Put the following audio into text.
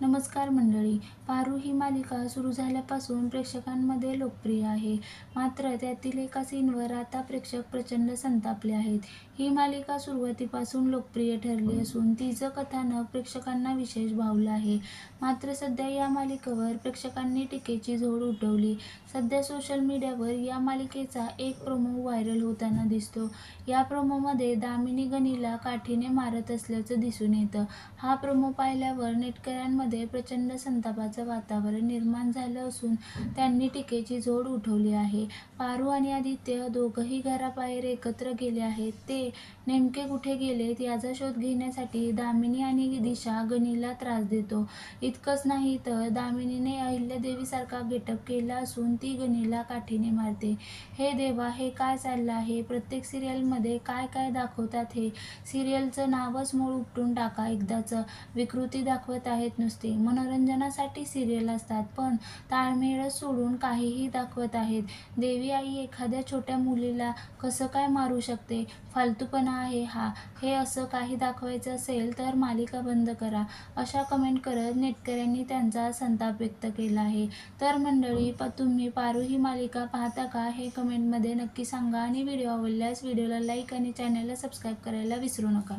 नमस्कार मंडळी पारू ही मालिका सुरू झाल्यापासून प्रेक्षकांमध्ये लोकप्रिय आहे. मात्र त्यातील एका सीनवर आता प्रेक्षक प्रचंड संतापले आहेत. ही मालिका सुरुवातीपासून लोकप्रिय ठरली असून तिचं कथानक प्रेक्षकांना विशेष भावलं आहे. मात्र सध्या या मालिकेवर प्रेक्षकांनी टीकेची झोड उठवली. सध्या सोशल मीडियावर या मालिकेचा एक प्रोमो व्हायरल होताना दिसतो. या प्रोमोमध्ये दामिनी गणीला काठीने मारत असल्याचं दिसून येतं. हा प्रोमो पाहिल्यावर नेटकऱ्यांमध्ये प्रचंड संतापाचं वातावरण निर्माण झालं असून त्यांनी टीकेची जोड उठवली आहे. पारू आणि आदित्य दोघंही घराबाहेर एकत्र गेले आहेत. ते नेमके कुठे गेलेत याचा शोध घेण्यासाठी दामिनी आणि दिशा गणीला त्रास देतो. इतकंच नाही तर दामिनीने अहिल्यादेवीसारखा गेटअप केला असून ती गनीला काठीने मारते. हे देवा हे काय चाललं आहे? प्रत्येक सिरियलमध्ये काय काय दाखवतात हे? सिरियलचं नावच मूळ उपटून टाका एकदाचं. विकृती दाखवत आहेत नुसते मनोरंजनासाठी सिरियल असतात पण ताळमेळ सोडून काहीही दाखवत आहेत. देवी आई एखाद्या छोट्या मुलीला कसं काय मारू शकते? फालतूपणा आहे हा. हे असं काही दाखवायचं असेल तर मालिका बंद करा. अशा कमेंट करत नेटकऱ्यांनी त्यांचा संताप व्यक्त केला आहे. तर मंडळी प तुम्ही पारू ही मालिका पाहता का? हे कमेंटमध्ये नक्की सांगा आणि व्हिडिओ आवडल्यास व्हिडिओला लाईक आणि चॅनलला सबस्क्राईब करायला विसरू नका.